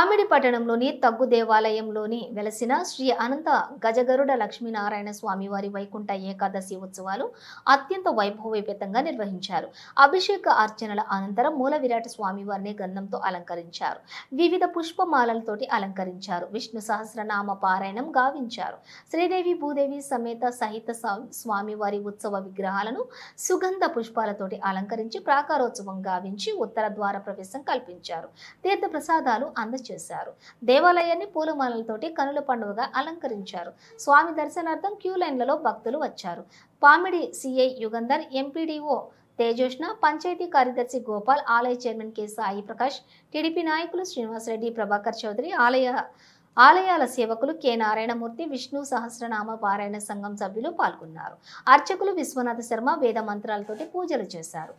Comedy పట్టణంలోని తగ్గు దేవాలయంలోని వెలసిన శ్రీ అనంత గజగరుడ లక్ష్మీనారాయణ స్వామివారి వైకుంఠ ఏకాదశి ఉత్సవాలు అత్యంత వైభవోపేతంగా నిర్వహించారు. అభిషేక అర్చనల అనంతరం మూల విరాట స్వామివారిని గంధంతో అలంకరించారు. వివిధ పుష్పమాలలతోటి అలంకరించారు. విష్ణు సహస్రనామ పారాయణం గావించారు. శ్రీదేవి భూదేవి సమేత సహిత సా- స్వామివారి ఉత్సవ విగ్రహాలను సుగంధ పుష్పాలతోటి అలంకరించి ప్రాకారోత్సవం గావించి ఉత్తర ద్వార ప్రవేశం కల్పించారు. తీర్థ ప్రసాదాలు అందజేశారు. దేవాలయాన్ని పూలమాలలతోటి కనుల పండుగగా అలంకరించారు. స్వామి దర్శనార్థం క్యూ లైన్లలో భక్తులు వచ్చారు. పామిడి సిఐ యుగంధర్ ఎంపీడీఓ తేజోష్ణ పంచాయతీ కార్యదర్శి గోపాల్ ఆలయ chairman K Sai Prakash TDP నాయకులు శ్రీనివాసరెడ్డి ప్రభాకర్ చౌదరి ఆలయ ఆలయాల సేవకులు కె. నారాయణమూర్తి విష్ణు సహస్రనామ పారాయణ సంఘం సభ్యులు పాల్గొన్నారు. అర్చకులు విశ్వనాథ శర్మ వేద మంత్రాలతోటి పూజలు చేశారు.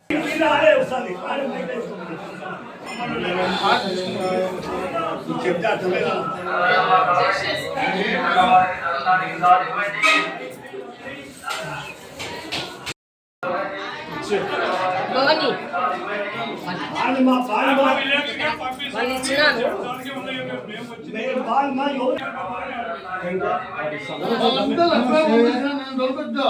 Thank you. కాదు. భవని బాల్మా, బాల్మా, వాళ్ళు ఇచ్చినాను నేను బాల్మా, ఎవరు? అంతా లక్ష్మీ నేను దొరకొచ్చా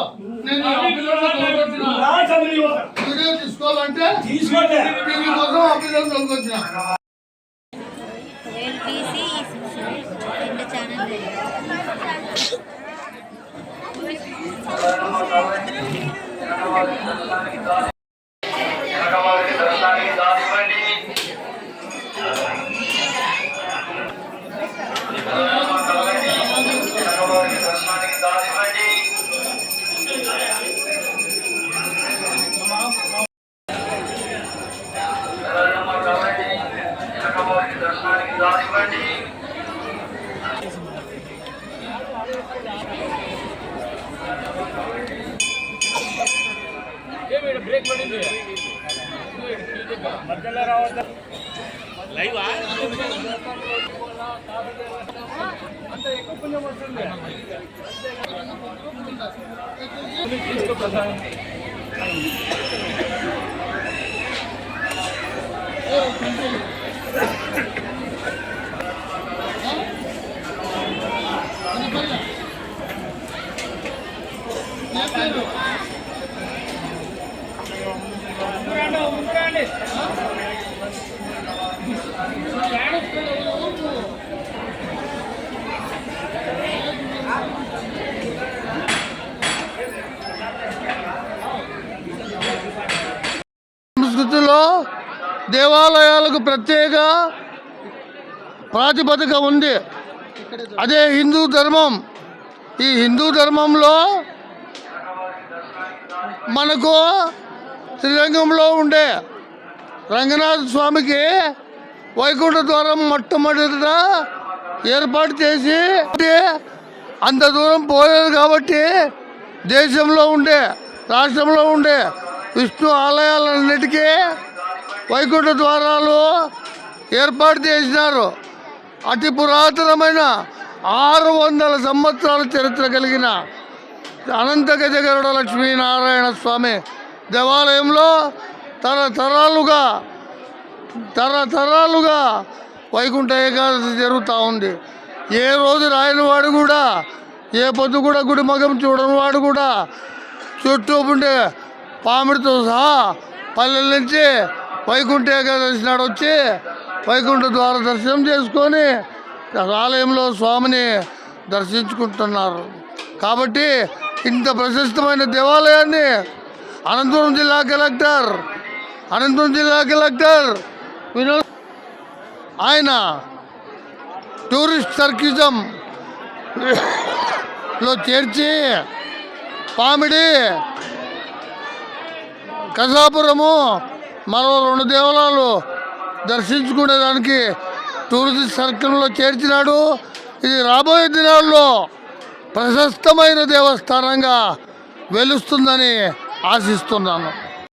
ಬ್ರೇಕ್ ಮಾಡಿದ್ವಿ ಲೈವ್ ಅಂತ ಎಕ್ಕೊಂದು ಮಾಡ್ತಿದ್ದೆ ಪ್ರಸಾದ సంస్కృతిలో దేవాలయాలకు ప్రత్యేక ప్రాతిపదిక ఉంది. అదే హిందూ ధర్మం. ఈ హిందూ ధర్మంలో మనకు శ్రీరంగంలో ఉండే రంగనాథ స్వామికి వైకుంఠ ద్వారం మొట్టమొదట ఏర్పాటు చేసి అంత దూరం పోలేదు కాబట్టి దేశంలో ఉండే రాష్ట్రంలో ఉండే విష్ణు ఆలయాలన్నిటికీ వైకుంఠ ద్వారాలు ఏర్పాటు చేసినారు. అతి పురాతనమైన ఆరు వందల సంవత్సరాల చరిత్ర కలిగిన అనంత గజగరుడ లక్ష్మీనారాయణ స్వామి దేవాలయంలో తరతరాలుగా తరతరాలుగా వైకుంఠ ఏకాదశి జరుగుతూ ఉంది. ఏ రోజు రాయని వాడు కూడా ఏ పొద్దు కూడా గుడి మగం చూడని వాడు కూడా చుట్టూ ఉండే పామిడితో సహా పల్లెల నుంచి వైకుంఠ ఏకాదశి నాడు వచ్చి వైకుంఠ ద్వార దర్శనం చేసుకొని ఆలయంలో స్వామిని దర్శించుకుంటున్నారు. కాబట్టి ఇంత ప్రశస్తమైన దేవాలయాన్ని అనంతపురం జిల్లా కలెక్టర్ అనంతపురం జిల్లా కలెక్టర్ వినోద్ ఆయన టూరిస్ట్ సర్కిజం లో చేర్చి పామిడి కసాపురము మరో రెండు దేవాలయాలు దర్శించుకునేదానికి టూరిస్ట్ సర్కిల్లో చేర్చినాడు. ఇది రాబోయే దినాల్లో ప్రశస్తమైన దేవస్థానంగా వెలుస్తుందని ఆశిస్తున్నాను.